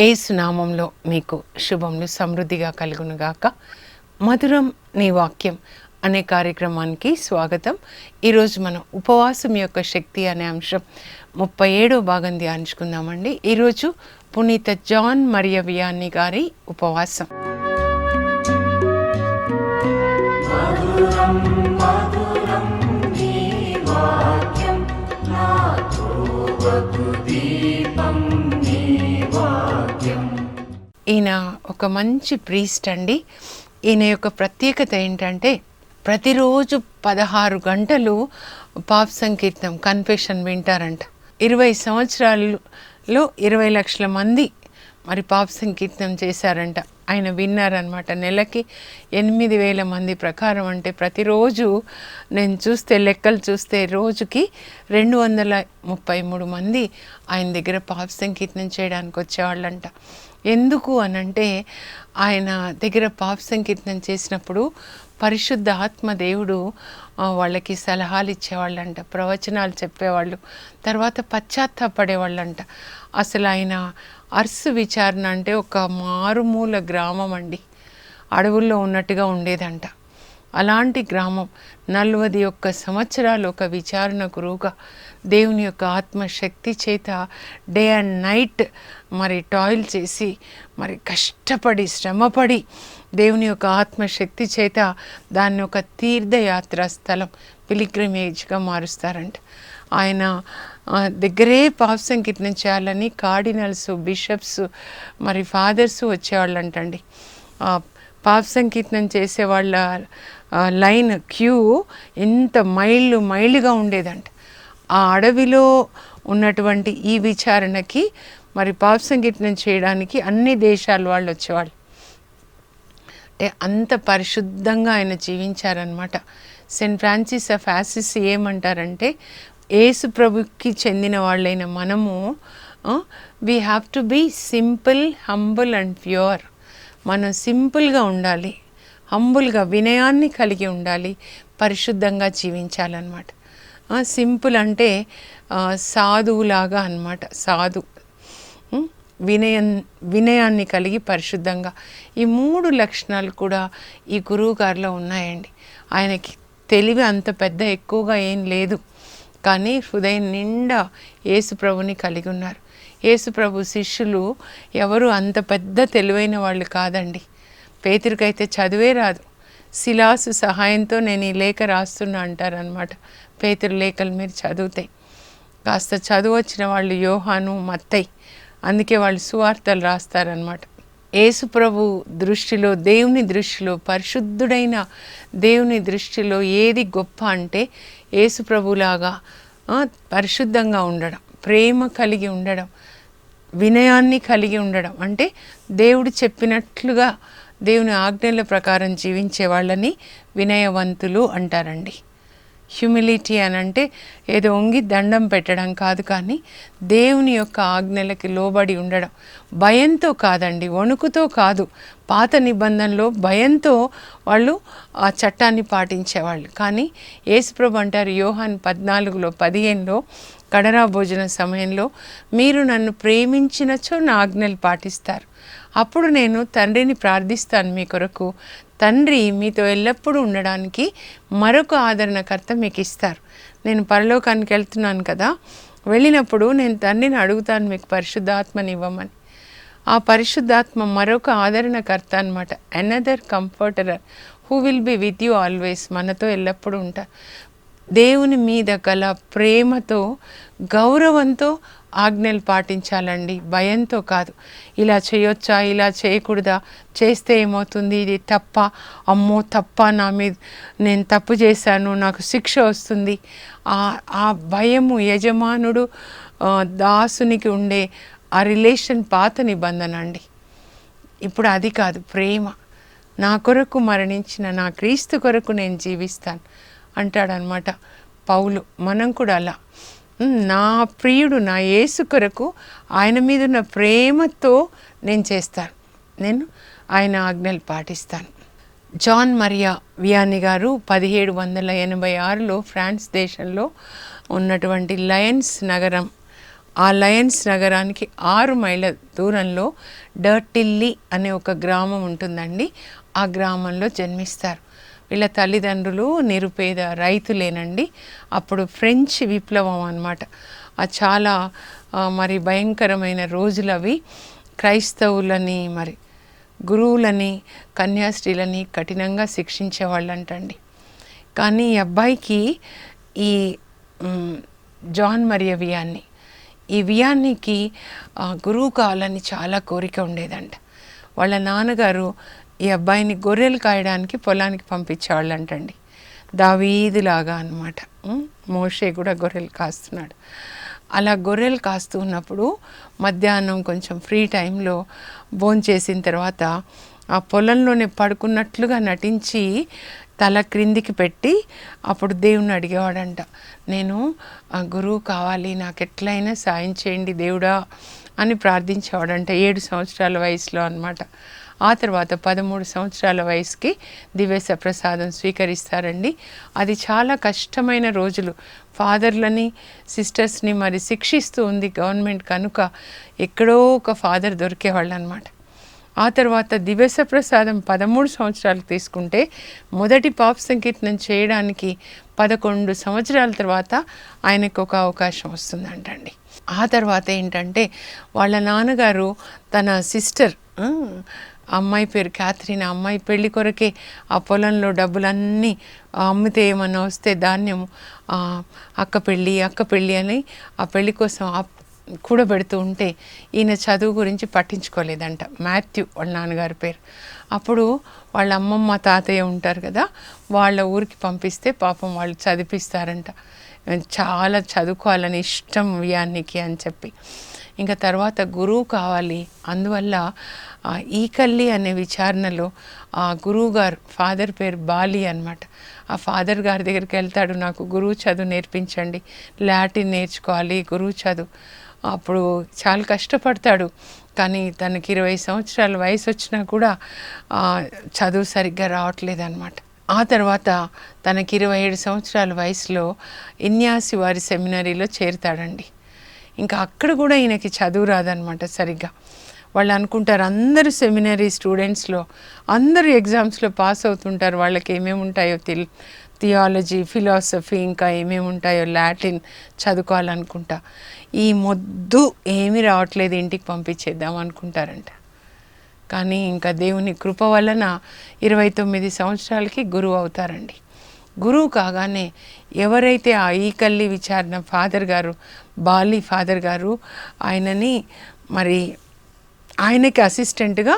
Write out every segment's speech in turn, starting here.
ఏసునామంలో మీకు శుభములు సమృద్ధిగా కలుగునుగాక. మధురం నీ వాక్యం అనే కార్యక్రమానికి స్వాగతం. ఈరోజు మనం ఉపవాసం యొక్క శక్తి అనే అంశం ముప్పై ఏడో భాగం ధ్యానించుకుందామండి. ఈరోజు పునీత జాన్ మరియవియాన్ని గారి ఉపవాసం. ఈయన ఒక మంచి ప్రీస్ట్ అండి. ఈయన యొక్క ప్రత్యేకత ఏంటంటే ప్రతిరోజు పదహారు గంటలు పాప్ సంకీర్తనం కన్ఫెషన్ వింటారంట. ఇరవై సంవత్సరాలలో ఇరవై లక్షల మంది మరి పాప్ సంకీర్తనం చేశారంట. ఆయన విన్నారనమాట నెలకి ఎనిమిది వేల మంది ప్రకారం అంటే ప్రతిరోజు నేను చూస్తే లెక్కలు చూస్తే రోజుకి రెండు వందల ముప్పై మూడు మంది ఆయన దగ్గర పాప సంకీర్తనం చేయడానికి వచ్చేవాళ్ళంట. ఎందుకు అనంటే ఆయన దగ్గర పాప్ సంకీర్తనం చేసినప్పుడు పరిశుద్ధ ఆత్మ దేవుడు వాళ్ళకి సలహాలు ఇచ్చేవాళ్ళంట ప్రవచనాలు చెప్పేవాళ్ళు తర్వాత పశ్చాత్తాపడేవాళ్ళంట. అసలు ఆయన అర్సు విచారణ అంటే ఒక మారుమూల గ్రామం అండి. అడవుల్లో ఉన్నట్టుగా ఉండేదంట. అలాంటి గ్రామం నలభై ఒక్క సంవత్సరాలు ఒక విచారణ గురువుగా దేవుని యొక్క ఆత్మశక్తి చేత డే అండ్ నైట్ మరి టాయిల్ చేసి మరి కష్టపడి శ్రమపడి దేవుని యొక్క ఆత్మశక్తి చేత దాన్ని ఒక తీర్థయాత్ర స్థలం పిలిగ్రిమేజ్గా మారుస్తారంట. ఆయన దగ్గరే పాప్ సంకీర్తనం చేయాలని కార్డినల్స్ బిషప్స్ మరి ఫాదర్స్ వచ్చేవాళ్ళు అంటండి పాప సంకీర్తనం చేసే వాళ్ళ లైన్ క్యూ ఎంత మైళ్ళు మైళ్ళుగా ఉండేదంట. ఆ అడవిలో ఉన్నటువంటి ఈ విచారణకి మరి పాప్ సంగీతం చేయడానికి అన్ని దేశాల వాళ్ళు వచ్చేవాళ్ళు. అంటే అంత పరిశుద్ధంగా ఆయన జీవించారనమాట సెయింట్ ఫ్రాన్సిస్ ఆఫ్ యాసిస్ ఏమంటారంటే యేసు ప్రభుకి చెందిన వాళ్ళైన మనము we have to be simple humble and pure మనం సింపుల్గా ఉండాలి. హంబుల్గా వినయాన్ని కలిగి ఉండాలి పరిశుద్ధంగా జీవించాలన్నమాట. సింపుల్ అంటే సాధువులాగా అన్నమాట. సాధు. వినయం వినయాన్ని కలిగి పరిశుద్ధంగా. ఈ మూడు లక్షణాలు కూడా ఈ గురువు గారిలో ఉన్నాయండి. ఆయనకి తెలివి అంత పెద్ద ఎక్కువగా ఏం లేదు. కానీ హృదయం నిండా యేసుప్రభుని కలిగి ఉన్నారు. యేసుప్రభు శిష్యులు ఎవరు అంత పెద్ద తెలివైన వాళ్ళు కాదండి. పేతురికైతే చదివే రాదు. శిలాసు సహాయంతో నేను ఈ లేఖ రాస్తున్నా అంటారనమాట పేతురు లేఖలు మీరు చదివితే. కాస్త చదువు వచ్చిన వాళ్ళు యోహాను మత్తై అందుకే వాళ్ళు సువార్తలు రాస్తారనమాట ఏసుప్రభు దృష్టిలో దేవుని దృష్టిలో పరిశుద్ధుడైన దేవుని దృష్టిలో ఏది గొప్ప అంటే ఏసుప్రభులాగా పరిశుద్ధంగా ఉండడం ప్రేమ కలిగి ఉండడం వినయాన్ని కలిగి ఉండడం. అంటే దేవుడు చెప్పినట్లుగా దేవుని ఆజ్ఞల ప్రకారం జీవించే వాళ్ళని వినయవంతులు అంటారండి. హ్యూమిలిటీ అని అంటే ఏదో ఒంగి దండం పెట్టడం కాదు కానీ దేవుని యొక్క ఆజ్ఞలకి లోబడి ఉండడం. భయంతో కాదండి వణుకుతో కాదు. పాత నిబంధనలో భయంతో వాళ్ళు ఆ చట్టాన్ని పాటించేవాళ్ళు. కానీ యేసుప్రభు అంటారు యోహాన్ పద్నాలుగులో పదిహేనులో కడరా భోజన సమయంలో మీరు నన్ను ప్రేమించినచో నా ఆజ్ఞలు పాటిస్తారు. అప్పుడు నేను తండ్రిని ప్రార్థిస్తాను మీ కొరకు. తండ్రి మీతో ఎల్లప్పుడూ ఉండడానికి మరొక ఆదరణకర్త మీకు ఇస్తారు నేను పరలోకానికి వెళ్తున్నాను కదా. వెళ్ళినప్పుడు నేను తండ్రిని అడుగుతాను మీకు పరిశుద్ధాత్మని ఇవ్వమని. ఆ పరిశుద్ధాత్మ మరొక ఆదరణకర్త అనమాట another comforter who will be with you always మనతో ఎల్లప్పుడూ ఉంటారు. దేవుని మీద గల ప్రేమతో గౌరవంతో ఆజ్ఞలు పాటించాలండి. భయంతో కాదు. ఇలా చేయొచ్చా? ఇలా చేయకూడదా? చేస్తే ఏమవుతుంది? ఇది తప్ప. అమ్మో తప్ప నా మీద నేను తప్పు చేశాను నాకు శిక్ష వస్తుంది. ఆ ఆ భయము యజమానుడు దాసునికి ఉండే ఆ రిలేషన్ పాత నిబంధన అండి. ఇప్పుడు అది కాదు ప్రేమ. నా కొరకు మరణించిన నా క్రీస్తు కొరకు నేను జీవిస్తాను. అంటాడనమాట పౌలు. మనం కూడా అలా. నా ప్రియుడు నా యేసు కొరకు ఆయన మీద ఉన్న ప్రేమతో నేను చేస్తాను. నేను ఆయన ఆజ్ఞలు పాటిస్తాను. జాన్ మరియా వియాని గారు పదిహేడు వందల ఎనభై ఆరులో ఫ్రాన్స్ దేశంలో ఉన్నటువంటి లయన్స్ నగరం ఆ లయన్స్ నగరానికి ఆరు మైళ్ళ దూరంలో డర్టిల్లీ అనే ఒక గ్రామం ఉంటుందండి. ఆ గ్రామంలో జన్మిస్తారు. వీళ్ళ తల్లిదండ్రులు నిరుపేద రైతులేనండి. అప్పుడు ఫ్రెంచ్ విప్లవం అనమాట చాలా మరి భయంకరమైన రోజులు అవి క్రైస్తవులని మరి గురువులని కన్యాస్త్రీలని కఠినంగా శిక్షించేవాళ్ళంటండి. కానీ ఈ అబ్బాయికి ఈ జాన్ మరియ వియాన్ని ఈ వియానికి గురువు కావాలని చాలా కోరిక ఉండేదంట. వాళ్ళ నాన్నగారు ఈ అబ్బాయిని గొర్రెలు కాయడానికి పొలానికి పంపించేవాళ్ళంటండి. దావీదులాగా అనమాట మోషే కూడా గొర్రెలు కాస్తున్నాడు. అలా గొర్రెలు కాస్తూ ఉన్నప్పుడు మధ్యాహ్నం కొంచెం ఫ్రీ టైంలో భోంచేసిన తర్వాత ఆ పొలంలోనే పడుకున్నట్లుగా నటించి తల క్రిందికి పెట్టి అప్పుడు దేవుణ్ణి అడిగేవాడంట. నేను గురువు కావాలి నాకు ఎట్లయినా సాయం చేయండి దేవుడా అని ప్రార్థించేవాడంట ఏడు సంవత్సరాల వయసులో అనమాట ఆ తర్వాత పదమూడు సంవత్సరాల వయసుకి దివ్యస ప్రసాదం స్వీకరిస్తారండి. అది చాలా కష్టమైన రోజులు. ఫాదర్లని సిస్టర్స్ని మరి శిక్షిస్తూ ఉంది గవర్నమెంట్ కనుక ఎక్కడో ఒక ఫాదర్ దొరికేవాళ్ళు అనమాట ఆ తర్వాత దివస ప్రసాదం పదమూడు సంవత్సరాలు తీసుకుంటే మొదటి పాప్ సంకీర్తనం చేయడానికి పదకొండు సంవత్సరాల తర్వాత ఆయనకు ఒక అవకాశం వస్తుందంటండి. ఆ తర్వాత ఏంటంటే వాళ్ళ నాన్నగారు తన సిస్టర్ అమ్మాయి పేరు క్యాథరిన్ అమ్మాయి పెళ్ళి కొరకే ఆ పొలంలో డబ్బులన్నీ అమ్మితే ఏమన్నా వస్తే ధాన్యం అక్క పెళ్ళి అక్క పెళ్ళి అని ఆ పెళ్ళి కోసం కూడబెడుతూ ఉంటే ఈయన చదువు గురించి పట్టించుకోలేదంట. మాథ్యూ వాళ్ళ నాన్నగారి పేరు. అప్పుడు వాళ్ళ అమ్మమ్మ తాతయ్య ఉంటారు కదా వాళ్ళ ఊరికి పంపిస్తే పాపం వాళ్ళు చదివిస్తారంట చాలా చదువుకోవాలని ఇష్టం వియానికి అని చెప్పి. ఇంకా తర్వాత గురువు కావాలి. అందువల్ల ఆ, ఈకల్లి అనే విచారణలో ఆ గురువు గారు ఫాదర్ పేరు బాలి అన్నమాట. ఆ ఫాదర్ గారి దగ్గరికి వెళ్తాడు నాకు గురువు చదువు నేర్పించండి. లాటిన్ నేర్చుకోవాలి గురువు చదువు. అప్పుడు చాలా కష్టపడతాడు. కానీ తనకి ఇరవై సంవత్సరాల వయసు వచ్చినా కూడా చదువు సరిగ్గా రావట్లేదు అనమాట ఆ తర్వాత తనకి ఇరవై ఏడు సంవత్సరాల వయసులో ఇన్యాసి వారి సెమినరీలో చేరుతాడండి. ఇంకా అక్కడ కూడా ఈయనకి చదువు రాదనమాట సరిగ్గా. వాళ్ళు అనుకుంటారు అందరూ సెమినరీ స్టూడెంట్స్లో అందరూ ఎగ్జామ్స్లో పాస్ అవుతుంటారు. వాళ్ళకి ఏమేమి ఉంటాయో తెలి థియాలజీ ఫిలాసఫీ ఇంకా ఏమేమి ఉంటాయో లాటిన్ చదువుకోవాలనుకుంటా. ఈ మొద్దు ఏమీ రావట్లేదు ఇంటికి పంపించేద్దాం అనుకుంటారంట. కానీ ఇంకా దేవుని కృప వలన ఇరవై తొమ్మిది సంవత్సరాలకి గురువు అవుతారండి. గురువు కాగానే ఎవరైతే ఆ ఈకల్లి విచారణ ఫాదర్ గారు బాలి ఫాదర్ గారు ఆయనని మరి ఆయనకి అసిస్టెంట్గా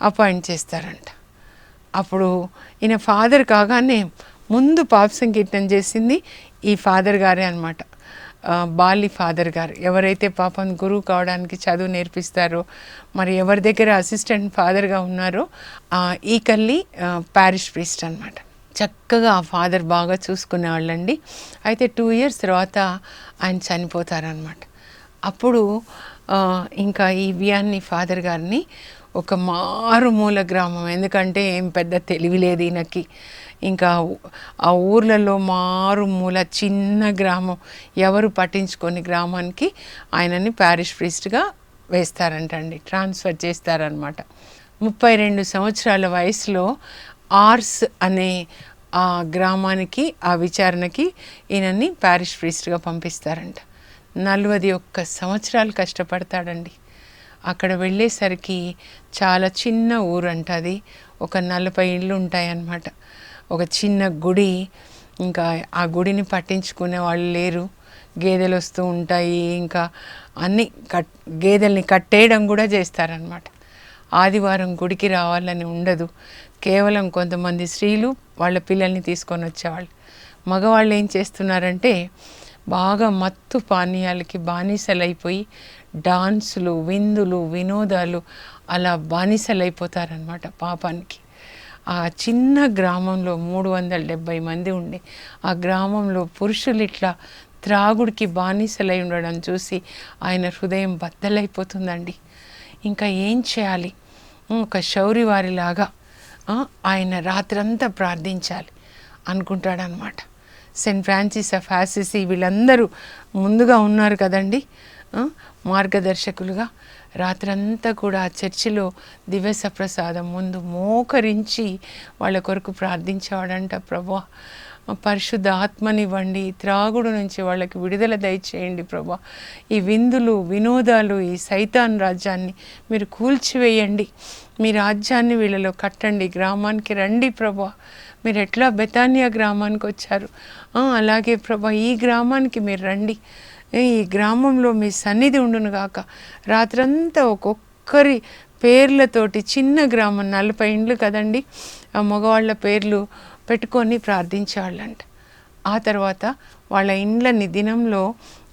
అపాయింట్ చేస్తారంట. అప్పుడు ఈయన ఫాదర్ కాగానే ముందు పాప సంకీర్తన చేసింది ఈ ఫాదర్ గారే అనమాట బాలి ఫాదర్ గారు. ఎవరైతే పాపం గురువు కావడానికి చదువు నేర్పిస్తారో మరి ఎవరి దగ్గర అసిస్టెంట్ ఫాదర్గా ఉన్నారో ఆ, ఈ కల్లి ప్యారిష్ ప్రీస్ట్ అనమాట చక్కగా ఆ ఫాదర్ బాగా చూసుకునేవాళ్ళండి అయితే టూ ఇయర్స్ తర్వాత ఆయన చనిపోతారనమాట అప్పుడు ఇంకా ఈ వియాన్ని ఫాదర్ గారిని ఒక మారుమూల గ్రామం. ఎందుకంటే ఏం పెద్ద తెలివి లేదు ఈయనకి. ఇంకా ఆ ఊర్లలో మారుమూల చిన్న గ్రామం. ఎవరు పట్టించుకొని గ్రామానికి ఆయనని ప్యారిష్ ప్రిస్ట్గా వేస్తారంటండి. ట్రాన్స్ఫర్ చేస్తారనమాట ముప్పై రెండు సంవత్సరాల వయసులో ఆర్స్ అనే ఆ గ్రామానికి ఆ విచారణకి ఈయనని ప్యారిష్ ప్రీస్ట్గా పంపిస్తారంట. నలభై ఒక్క సంవత్సరాలు కష్టపడతాడండి. అక్కడ వెళ్ళేసరికి చాలా చిన్న ఊరంట అది. ఒక నలభై ఇళ్ళు ఉంటాయన్నమాట. ఒక చిన్న గుడి ఇంకా ఆ గుడిని పట్టించుకునే వాళ్ళు లేరు. గేదెలు వస్తూ ఉంటాయి ఇంకా అన్ని కట్ గేదెల్ని కట్టేయడం కూడా చేస్తారనమాట ఆదివారం గుడికి రావాలని ఉండదు. కేవలం కొంతమంది స్త్రీలు వాళ్ళ పిల్లల్ని తీసుకొని వచ్చేవాళ్ళు. మగవాళ్ళు ఏం చేస్తున్నారంటే బాగా మత్తు పానీయాలకి బానిసలైపోయి డాన్సులు విందులు వినోదాలు అలా బానిసలైపోతారనమాట పాపానికి. ఆ చిన్న గ్రామంలో మూడు వందల డెబ్భై మంది ఉండే ఆ గ్రామంలో పురుషులు ఇట్లా త్రాగుడికి బానిసలై ఉండడం చూసి ఆయన హృదయం బద్దలైపోతుందండి. ఇంకా ఏం చేయాలి? ఒక శౌరి వారిలాగా ఆయన రాత్రంతా ప్రార్థించాలి అనుకుంటాడనమాట. సెయింట్ ఫ్రాన్సిస్ ఆఫ్ ఆసిసి వీళ్ళందరూ ముందుగా ఉన్నారు కదండి. మార్గదర్శకులుగా రాత్రంతా కూడా ఆ చర్చిలో దివ్యస ప్రసాదం ముందు మోకరించి వాళ్ళ కొరకు ప్రార్థించేవాడంట ప్రభా పరిశుద్ధ ఆత్మనివ్వండి త్రాగుడు నుంచి వాళ్ళకి విడుదల దయచేయండి ప్రభా. ఈ విందులు వినోదాలు ఈ సైతాన్ రాజ్యాన్ని మీరు కూల్చివేయండి. మీ రాజ్యాన్ని వీళ్ళలో కట్టండి. గ్రామానికి రండి ప్రభా. మీరు ఎట్లా బెతానియా గ్రామానికి వచ్చారు? అలాగే ప్రభా ఈ గ్రామానికి మీరు రండి. ఈ గ్రామంలో మీ సన్నిధి ఉండును గాక. రాత్రంతా ఒక్కొక్కరి పేర్లతోటి చిన్న గ్రామం నలభై ఇండ్లు కదండి. ఆ మగవాళ్ళ పేర్లు పెట్టుకొని ప్రార్థించేవాళ్ళంట ఆ తర్వాత వాళ్ళ ఇండ్లని దినంలో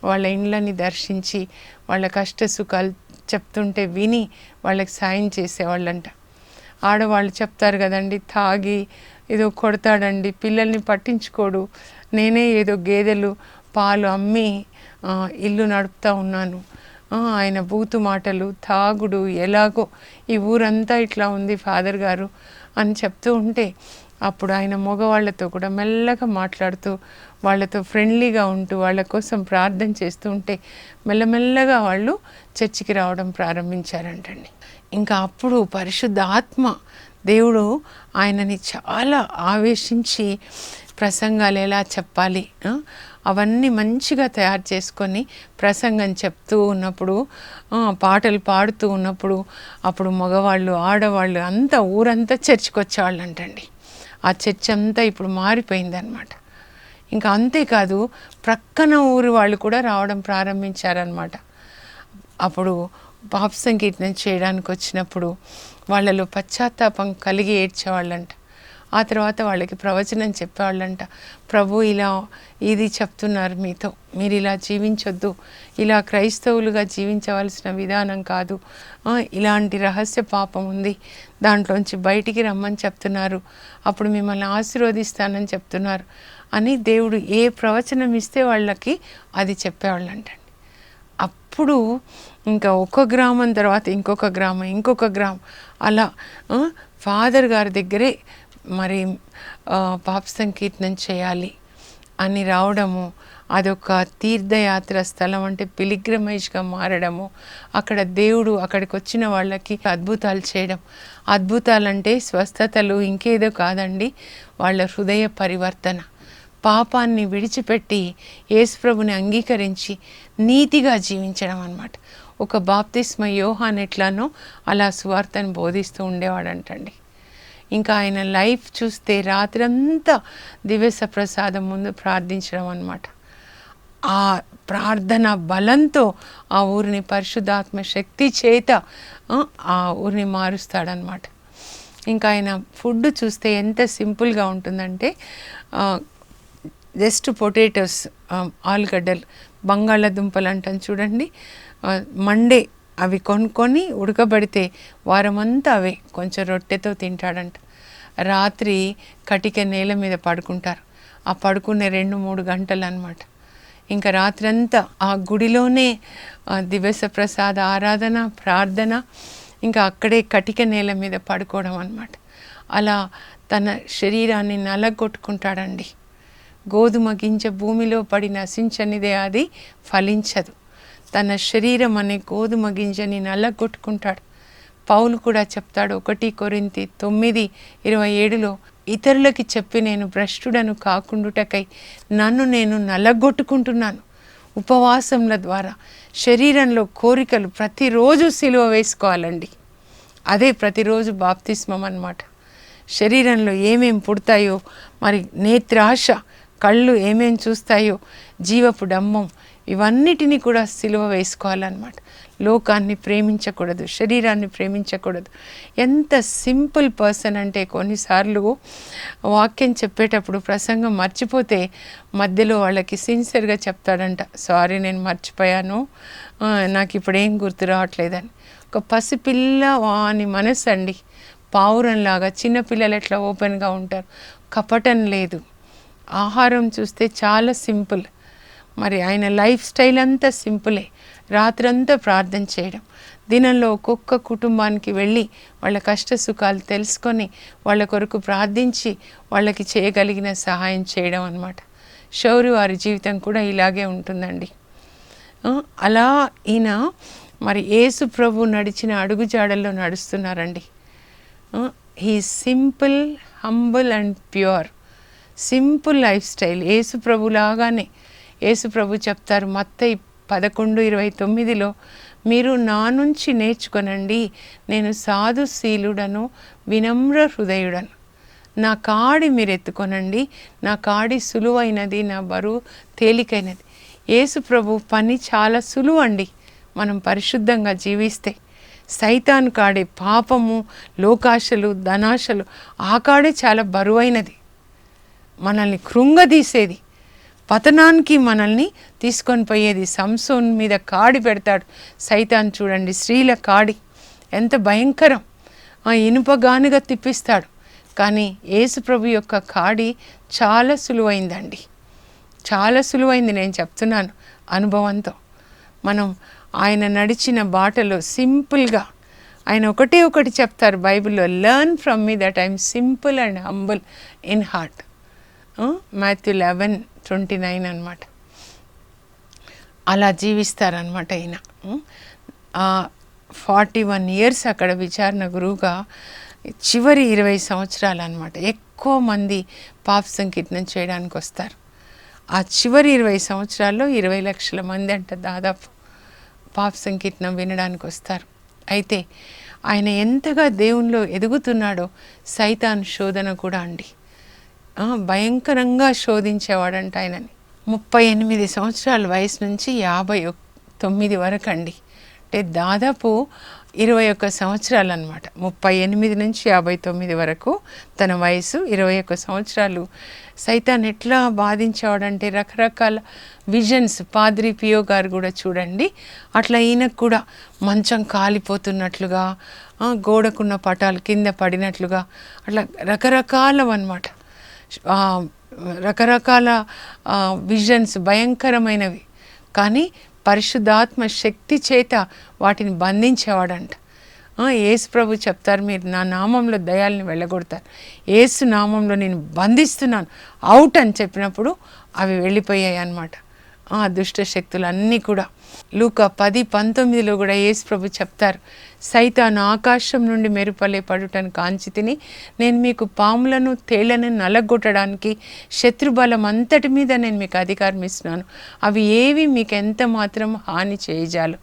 వాళ్ళ ఇండ్లని దర్శించి వాళ్ళ కష్ట సుఖాలు చెప్తుంటే విని వాళ్ళకి సాయం చేసేవాళ్ళంట. ఆడవాళ్ళు చెప్తారు కదండి తాగి ఏదో కొడతాడండి పిల్లల్ని పట్టించుకోడు నేనే ఏదో గేదెలు పాలు అమ్మి ఇల్లు నడుపుతా ఉన్నాను. ఆయన బూతు మాటలు తాగుడు ఎలాగో ఈ ఊరంతా ఇట్లా ఉంది ఫాదర్ గారు అని చెప్తూ ఉంటే అప్పుడు ఆయన మగవాళ్ళతో కూడా మెల్లగా మాట్లాడుతూ వాళ్ళతో ఫ్రెండ్లీగా ఉంటూ వాళ్ళ కోసం ప్రార్థన చేస్తూ ఉంటే మెల్లమెల్లగా వాళ్ళు చర్చికి రావడం ప్రారంభించారంటండి. ఇంకా అప్పుడు పరిశుద్ధ ఆత్మ దేవుడు ఆయనని చాలా ఆవేశించి ప్రసంగాలు ఎలా చెప్పాలి అవన్నీ మంచిగా తయారు చేసుకొని ప్రసంగం చెప్తూ ఉన్నప్పుడు పాటలు పాడుతూ ఉన్నప్పుడు అప్పుడు మగవాళ్ళు ఆడవాళ్ళు అంతా ఊరంతా చర్చికి వచ్చేవాళ్ళు అంటండి ఆ చర్చ్ అంతా ఇప్పుడు మారిపోయిందనమాట ఇంకా అంతేకాదు ప్రక్కన ఊరు వాళ్ళు కూడా రావడం ప్రారంభించారనమాట అప్పుడు పాప సంకీర్తనం చేయడానికి వచ్చినప్పుడు వాళ్ళలో పశ్చాత్తాపం కలిగి ఏడ్చేవాళ్ళంట. ఆ తర్వాత వాళ్ళకి ప్రవచనం చెప్పేవాళ్ళంట ప్రభు ఇలా ఇది చెప్తున్నారు మీతో. మీరు ఇలా జీవించొద్దు. ఇలా క్రైస్తవులుగా జీవించవలసిన విధానం కాదు. ఇలాంటి రహస్య పాపం ఉంది. దాంట్లోంచి బయటికి రమ్మని చెప్తున్నారు. అప్పుడు మిమ్మల్ని ఆశీర్వదిస్తానని చెప్తున్నారు. అని దేవుడు ఏ ప్రవచనం ఇస్తే వాళ్ళకి అది చెప్పేవాళ్ళంటండి అప్పుడు ఇంకా ఒక గ్రామం తర్వాత ఇంకొక గ్రామం ఇంకొక గ్రామం. అలా ఫాదర్ గారి దగ్గరే మరి పాప సంకీర్తనం చేయాలి అని రావడము అదొక తీర్థయాత్ర స్థలం అంటే పిలిగ్రమైజ్గా మారడము. అక్కడ దేవుడు అక్కడికి వచ్చిన వాళ్ళకి అద్భుతాలు చేయడం. అద్భుతాలంటే స్వస్థతలు ఇంకేదో కాదండి వాళ్ళ హృదయ పరివర్తన. పాపాన్ని విడిచిపెట్టి యేసుప్రభుని అంగీకరించి నీతిగా జీవించడం అన్నమాట. ఒక బాప్తిస్మ యోహాన్ ఎట్లానో అలా సువార్తను బోధిస్తూ ఉండేవాడంటండి. ఇంకా ఆయన లైఫ్ చూస్తే రాత్రంతా దివ్యస ప్రసాదం ముందు ప్రార్థించడం అనమాట ఆ ప్రార్థన బలంతో ఆ ఊరిని పరిశుద్ధాత్మ శక్తి చేత ఆ, ఊరిని మారుస్తాడనమాట ఇంకా ఆయన ఫుడ్ చూస్తే ఎంత సింపుల్గా ఉంటుందంటే జస్ట్ పొటాటోస్ ఆలుగడ్డలు బంగాళాదుంపలు అంటాను చూడండి. మండే అవి కొనుక్కొని ఉడకబడితే వారమంతా అవే కొంచెం రొట్టెతో తింటాడంట. రాత్రి కటిక నేల మీద పడుకుంటారు. ఆ పడుకునే రెండు మూడు గంటలు అనమాట ఇంకా రాత్రంతా ఆ గుడిలోనే దివస ప్రసాద ఆరాధన ప్రార్థన ఇంకా అక్కడే కటిక నేల మీద పడుకోవడం అన్నమాట. అలా తన శరీరాన్ని నలగొట్టుకుంటాడండి. గోధుమ గింజ భూమిలో పడి నశించనిదే అది ఫలించదు. తన శరీరం అనే గోధుమ గింజని నల్లగొట్టుకుంటాడు. పౌలు కూడా చెప్తాడు ఒకటి కొరింతి తొమ్మిది ఇరవై ఏడులో ఇతరులకి చెప్పి నేను భ్రష్టుడను కాకుండుటకై నన్ను నేను నల్లగొట్టుకుంటున్నాను. ఉపవాసంల ద్వారా శరీరంలో కోరికలు ప్రతిరోజు సిలువ వేసుకోవాలండి. అదే ప్రతిరోజు బాప్తిస్మం అన్నమాట. శరీరంలో ఏమేం పుడతాయో మరి నేత్రాశ కళ్ళు ఏమేం చూస్తాయో జీవపు డమ్మం ఇవన్నిటినీ కూడా సిలువ వేసుకోవాలన్నమాట. లోకాన్ని ప్రేమించకూడదు శరీరాన్ని ప్రేమించకూడదు. ఎంత సింపుల్ పర్సన్ అంటే కొన్నిసార్లు వాక్యం చెప్పేటప్పుడు ప్రసంగం మర్చిపోతే మధ్యలో వాళ్ళకి సిన్సియర్గా చెప్తాడంట సారీ నేను మర్చిపోయాను. నాకు ఇప్పుడు ఏం గుర్తు రావట్లేదని. ఒక పసిపిల్ల వాని మనసు అండి పావురంలాగా చిన్నపిల్లలు ఎట్లా ఓపెన్గా ఉంటారు? కపటం లేదు. ఆహారం చూస్తే చాలా సింపుల్. మరి ఆయన లైఫ్ స్టైల్ అంతా సింపులే. రాత్రంతా ప్రార్థన చేయడం. దినంలో ఒక్కొక్క కుటుంబానికి వెళ్ళి వాళ్ళ కష్ట సుఖాలు తెలుసుకొని వాళ్ళ కొరకు ప్రార్థించి వాళ్ళకి చేయగలిగిన సహాయం చేయడం అన్నమాట. శౌరి వారి జీవితం కూడా ఇలాగే ఉంటుందండి. అలా ఈయన మరి యేసు ప్రభు నడిచిన అడుగుజాడల్లో నడుస్తున్నారండి. He simple humble and pure. Simple life style. Yesu ప్రభులాగానే లాగానే యేసు ప్రభు చెప్తారు మత్తయి పదకొండు ఇరవై తొమ్మిదిలో మీరు నా నుంచి నేర్చుకొనండి నేను సాధుశీలుడను వినమ్ర హృదయుడను. నా కాడి మీరు ఎత్తుకొనండి నా కాడి సులువైనది నా బరువు తేలికైనది. యేసు ప్రభు పని చాలా సులువు అండి మనం పరిశుద్ధంగా జీవిస్తే. సైతాన్ కాడే పాపము లోకాశలు ధనాశలు ఆ కాడే చాలా బరువైనది. మనల్ని కృంగదీసేది. పతనానికి మనల్ని తీసుకొని పోయేది. సంసోన్ మీద కాడి పెడతాడు. సైతాన్ చూడండి స్త్రీల కాడి. ఎంత భయంకరం. ఆ ఇనుపగానుగా తిప్పిస్తాడు. కానీ యేసుప్రభు యొక్క కాడి చాలా సులువైందండి. చాలా సులువైంది నేను చెప్తున్నాను అనుభవంతో. మనం ఆయన నడిచిన బాటలో సింపుల్గా ఆయన ఒకటే ఒకటి చెప్తారు బైబిల్లో learn from me that I am simple and humble in heart Matthew eleven twenty nine అనమాట అలా జీవిస్తారనమాట ఈయన. ఫార్టీ వన్ ఇయర్స్ అక్కడ విచారణ గురువుగా చివరి ఇరవై సంవత్సరాలు అనమాట ఎక్కువ మంది పాప సంకీర్తనం చేయడానికి వస్తారు ఆ చివరి ఇరవై సంవత్సరాల్లో ఇరవై లక్షల మంది అంట దాదాపు పాప సంకీర్తనం వినడానికి వస్తారు అయితే ఆయన ఎంతగా దేవునిలో ఎదుగుతున్నాడో సైతాన్ శోధన కూడా అండి. భయంకరంగా శోధించేవాడంట ఆయనని. ముప్పై ఎనిమిది సంవత్సరాల వయసు నుంచి యాభై తొమ్మిది వరకు అండి. అంటే దాదాపు ఇరవై ఒక్క సంవత్సరాలు అనమాట ముప్పై ఎనిమిది నుంచి యాభై తొమ్మిది వరకు తన వయసు ఇరవై ఒక్క సంవత్సరాలు. సైతాన్ ఎట్లా బాధించేవాడంటే రకరకాల విజన్స్ పాద్రి పియో గారు కూడా చూడండి. అట్లా ఈయనకు కూడా మంచం కాలిపోతున్నట్లుగా గోడకున్న పటాలు కింద పడినట్లుగా అట్లా రకరకాలవన్నమాట. రకరకాల విజన్స్ భయంకరమైనవి. కానీ పరిశుద్ధాత్మ శక్తి చేత వాటిని బంధించేవాడంట. ఏసు యేసు ప్రభు చెప్తారు మీరు నా నామంలో దయాల్ని వెళ్ళగొడతారు. ఏసు నామంలో నేను బంధిస్తున్నాను. అవుట్ అని చెప్పినప్పుడు అవి వెళ్ళిపోయాయి అన్నమాట ఆ దుష్ట శక్తులు అన్నీ కూడా. లూక పది పంతొమ్మిదిలో కూడా యేసు ప్రభు చెప్తారు సైతాను ఆకాశం నుండి మెరుపలే పడుటను కాంచి తిని నేను మీకు పాములను తేళ్ళను నలగొట్టడానికి శత్రుబలం అంతటి మీద నేను మీకు అధికారం ఇస్తున్నాను. అవి ఏవి మీకు ఎంత మాత్రం హాని చేయజాలు.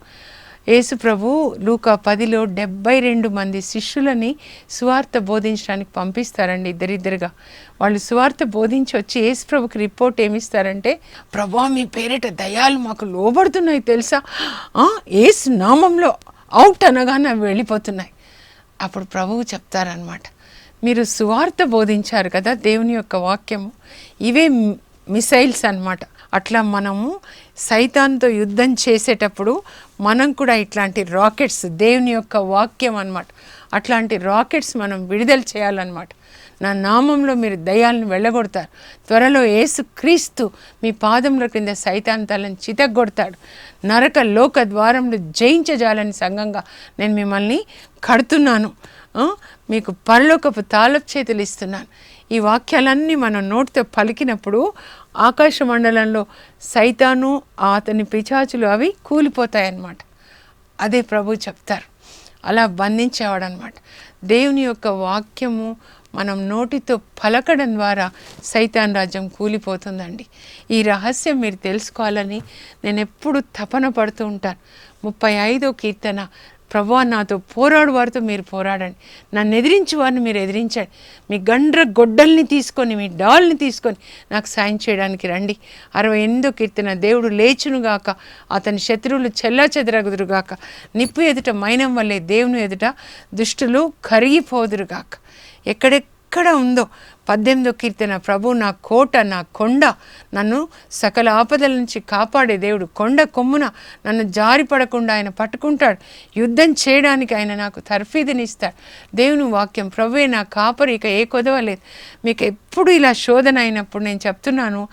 యేసు ప్రభు లూకా పదిలో డెబ్బై రెండు మంది శిష్యులని సువార్త బోధించడానికి పంపిస్తారండి ఇద్దరిద్దరుగా. వాళ్ళు సువార్త బోధించి వచ్చి యేసు ప్రభుకి రిపోర్ట్ ఏమిస్తారంటే ప్రభా మీ పేరిట దయాలు మాకు లోబడుతున్నాయి తెలుసా? ఏసు నామంలో అవుట్ అనగానే అవి వెళ్ళిపోతున్నాయి. అప్పుడు ప్రభువు చెప్తారనమాట మీరు సువార్త బోధించారు కదా దేవుని యొక్క వాక్యము? ఇవే మిసైల్స్ అనమాట అట్లా మనము సైతాన్తో యుద్ధం చేసేటప్పుడు మనం కూడా ఇట్లాంటి రాకెట్స్ దేవుని యొక్క వాక్యం అనమాట అట్లాంటి రాకెట్స్ మనం విడుదల చేయాలన్నమాట. నా నామంలో మీరు దయాలను వెళ్ళగొడతారు. త్వరలో ఏసు క్రీస్తు మీ పాదముల క్రింద సైతాంతాలను చితగొడతాడు నరక లోక ద్వారంలో జయించజాలని సంఘంగా నేను మిమ్మల్ని కడుతున్నాను. మీకు పరలోకపు తాళపు చేతులు ఇస్తున్నాను. ఈ వాక్యాలన్నీ మనం నోటితో పలికినప్పుడు ఆకాశ మండలంలో సైతాను అతని పిచాచులు అవి కూలిపోతాయన్నమాట. అదే ప్రభు చెప్తారు. అలా బంధించేవాడు అనమాట దేవుని యొక్క వాక్యము మనం నోటితో పలకడం ద్వారా సైతాన్ రాజ్యం కూలిపోతుందండి. ఈ రహస్యం మీరు తెలుసుకోవాలని నేను ఎప్పుడు తపన పడుతూ ఉంటాను. ముప్పై ఐదో కీర్తన ప్రభా నాతో పోరాడు వారితో మీరు పోరాడండి. నన్ను ఎదిరించు వారిని మీరు ఎదిరించండి. మీ గండ్ర గొడ్డల్ని తీసుకొని మీ డాల్ని తీసుకొని నాకు సాయం చేయడానికి రండి. అరవై ఎనిమిదో కీర్తన దేవుడు లేచునుగాక అతని శత్రువులు చెల్లా చెదరగుదురుగాక నిప్పు ఎదుట మైనం వల్లే దేవుని ఎదుట దుష్టులు కరిగిపోదురుగాక ఎక్కడెక్కడ ఉందో పద్దెనిమిదో కీర్తన ప్రభు నా కోట నా కొండ నన్ను సకల ఆపదల నుంచి కాపాడే దేవుడు. కొండ కొమ్మున నన్ను జారి పడకుండా ఆయన పట్టుకుంటాడు. యుద్ధం చేయడానికి ఆయన నాకు తర్ఫీదునిస్తాడు. దేవుని వాక్యం ప్రభువే నా కాపరి ఇక ఏ కొదవలేదు మీకు ఎప్పుడు ఇలా శోధన అయినప్పుడు నేను చెప్తున్నాను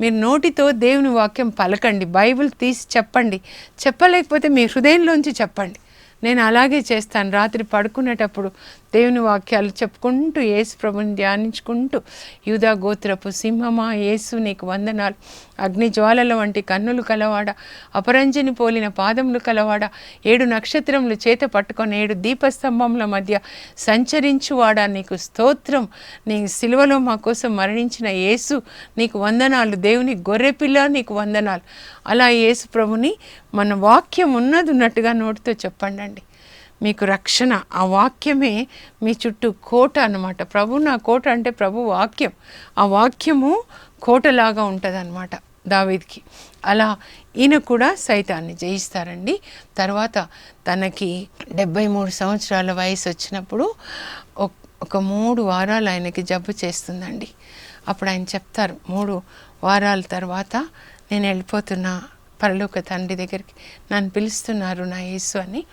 మీరు నోటితో దేవుని వాక్యం పలకండి. బైబిల్ తీసి చెప్పండి. చెప్పలేకపోతే మీ హృదయంలోంచి చెప్పండి. నేను అలాగే చేస్తాను. రాత్రి పడుకునేటప్పుడు దేవుని వాక్యాలు చెప్పుకుంటూ యేసు ప్రభుని ధ్యానించుకుంటూ యూదా గోత్రపు సింహమా యేసు నీకు వందనాలు. అగ్ని జ్వాలల వంటి కన్నులు కలవాడ అపరంజిని పోలిన పాదములు కలవాడ ఏడు నక్షత్రములు చేత పట్టుకొని ఏడు దీపస్తంభముల మధ్య సంచరించువాడా. నీకు స్తోత్రం. నీ సిలువలో మా కోసం మరణించిన యేసు నీకు వందనాలు. దేవుని గొర్రెపిల్ల నీకు వందనాలు. అలా యేసు ప్రభుని మన వాక్యం ఉన్నది ఉన్నట్టుగా నోటితో చెప్పండి అండి మీకు రక్షణ ఆ వాక్యమే మీ చుట్టూ కోట అన్నమాట. ప్రభు నా కోట అంటే ప్రభు వాక్యం. ఆ వాక్యము కోటలాగా ఉంటుంది అనమాట దావీద్కి. అలా ఈయన కూడా సైతాన్ని జయిస్తారండి. తర్వాత తనకి డెబ్బై మూడు సంవత్సరాల వయసు వచ్చినప్పుడు ఒక మూడు వారాలు ఆయనకి జబ్బు చేస్తుందండి. అప్పుడు ఆయన చెప్తారు మూడు వారాల తర్వాత నేను వెళ్ళిపోతున్నా పరలోక తండ్రి దగ్గరికి నన్ను పిలుస్తున్నారు నా యేసు అని.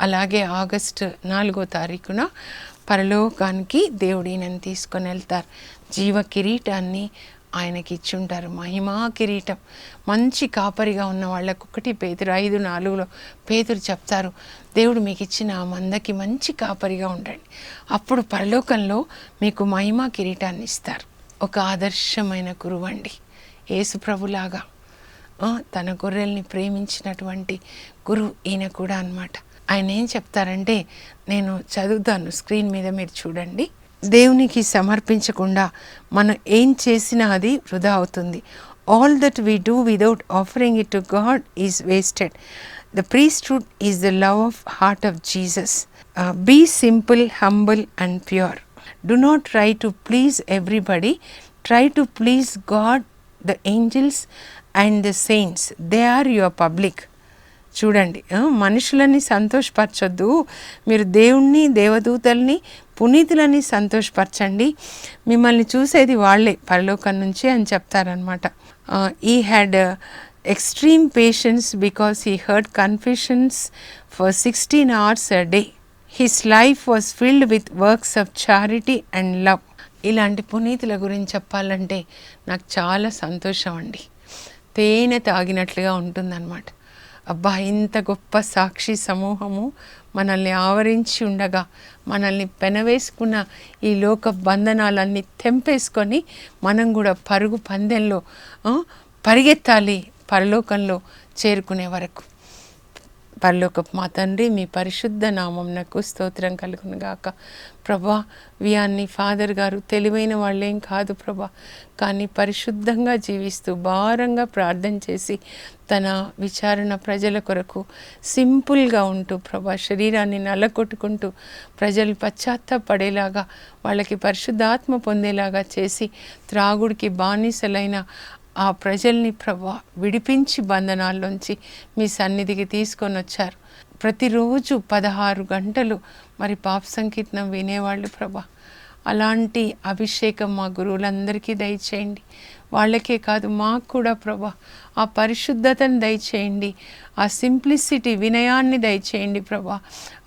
అలాగే ఆగస్టు నాలుగో తారీఖున పరలోకానికి దేవుడు ఈయనని తీసుకొని వెళ్తారు. జీవ కిరీటాన్ని ఆయనకి ఇచ్చుంటారు. మహిమా కిరీటం. మంచి కాపరిగా ఉన్న వాళ్ళకు ఒకటి పేతురు ఐదు నాలుగులో పేతురు చెప్తారు దేవుడు మీకు ఇచ్చిన ఆ మందకి మంచి కాపరిగా ఉండండి. అప్పుడు పరలోకంలో మీకు మహిమా కిరీటాన్ని ఇస్తారు. ఒక ఆదర్శమైన గురువండి. యేసు ప్రభులాగా. తన గొర్రెల్ని ప్రేమించినటువంటి గురువు ఈయన కూడా అన్నమాట. ఆయన ఏం చెప్తారంటే నేను చదువుతాను స్క్రీన్ మీద మీరు చూడండి. దేవునికి సమర్పించకుండా మనం ఏం చేసినా అది వృధా అవుతుంది. All that we do without offering it to God is wasted the priesthood is the love of heart of Jesus be simple humble and pure do not try to please everybody try to please God the angels and the saints they are your public. చూడండి మనుషులని సంతోషపరచొద్దు. మీరు దేవుణ్ణి దేవదూతల్ని పునీతులని సంతోషపరచండి. మిమ్మల్ని చూసేది వాళ్ళే పరలోకం నుంచి అని చెప్తారనమాట ఈ had extreme patience because he heard confessions for sixteen hours a day. His life was filled with works of charity and love. ఇలాంటి పునీతుల గురించి చెప్పాలంటే నాకు చాలా సంతోషం అండి. తేనె తాగినట్లుగా ఉంటుందన్నమాట. అబ్బా ఇంత గొప్ప సాక్షి సమూహము మనల్ని ఆవరించి ఉండగా మనల్ని పెనవేసుకున్న ఈ లోక బంధనాలన్నీ తెంపేసుకొని మనం కూడా పరుగు పందెంలో పరిగెత్తాలి పరలోకంలో చేరుకునే వరకు. పరలోకపు మా తండ్రి మీ పరిశుద్ధ నామంనకు స్తోత్రం కలుగునుగాక. ప్రభా వియాన్ని ఫాదర్ గారు తెలివైన వాళ్ళేం కాదు ప్రభా. కానీ పరిశుద్ధంగా జీవిస్తూ భారంగా ప్రార్థన చేసి తన విచారణ ప్రజల కొరకు సింపుల్గా ఉంటూ ప్రభా శరీరాన్ని నల్లకొట్టుకుంటూ ప్రజలు పశ్చాత్తాపడేలాగా వాళ్ళకి పరిశుద్ధాత్మ పొందేలాగా చేసి త్రాగుడికి బానిసలైన ఆ ప్రజల్ని ప్రభా విడిపించి బంధనాల్లోంచి మీ సన్నిధికి తీసుకొని వచ్చారు. ప్రతిరోజు పదహారు గంటలు మరి పాప సంకీర్తనం వినేవాళ్ళు ప్రభా. అలాంటి అభిషేకం మా గురువులందరికీ దయచేయండి. వాళ్ళకే కాదు మాకు కూడా ప్రభా. ఆ పరిశుద్ధతను దయచేయండి. ఆ సింప్లిసిటీ వినయాన్ని దయచేయండి ప్రభా.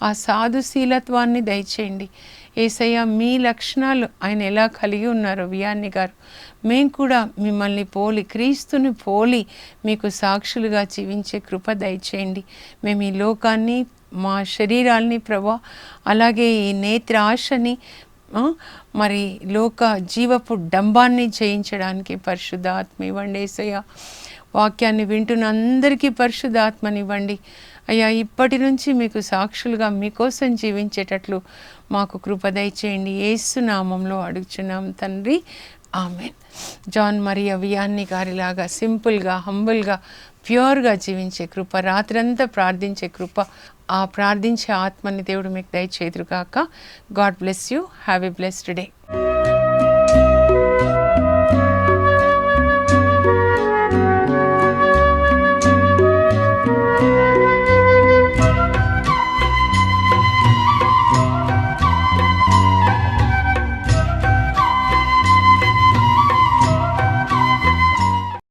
ఆ సాధుశీలత్వాన్ని దయచేయండి. ఏసయ్య మీ లక్షణాలు ఆయన ఎలా కలిగి ఉన్నారో వియాన్ని గారు. మేము కూడా మిమ్మల్ని పోలి క్రీస్తుని పోలి మీకు సాక్షులుగా జీవించే కృప దయచేయండి. మేము ఈ లోకాన్ని మా శరీరాల్ని ప్రభా అలాగే ఈ నేత్ర ఆశని మరి లోక జీవపు డంబాన్ని జయించడానికి పరిశుద్ధాత్మ ఇవ్వండి ఏసయ్య. వాక్యాన్ని వింటున్న అందరికీ పరిశుద్ధాత్మనివ్వండి. అయ్యా ఇప్పటి నుంచి మీకు సాక్షులుగా మీకోసం జీవించేటట్లు మాకు కృప దయచేయండి. ఏసునామంలో అడుగుచున్నాం తండ్రి. ఆమెన్. జాన్ మరియా వియాన్ని గారిలాగా సింపుల్గా హంబుల్గా ప్యూర్గా జీవించే కృప రాత్రంతా ప్రార్థించే కృప ఆ ప్రార్థించే ఆత్మని దేవుడు మీకు దయచేదురుగాక God bless you. Have a blessed day.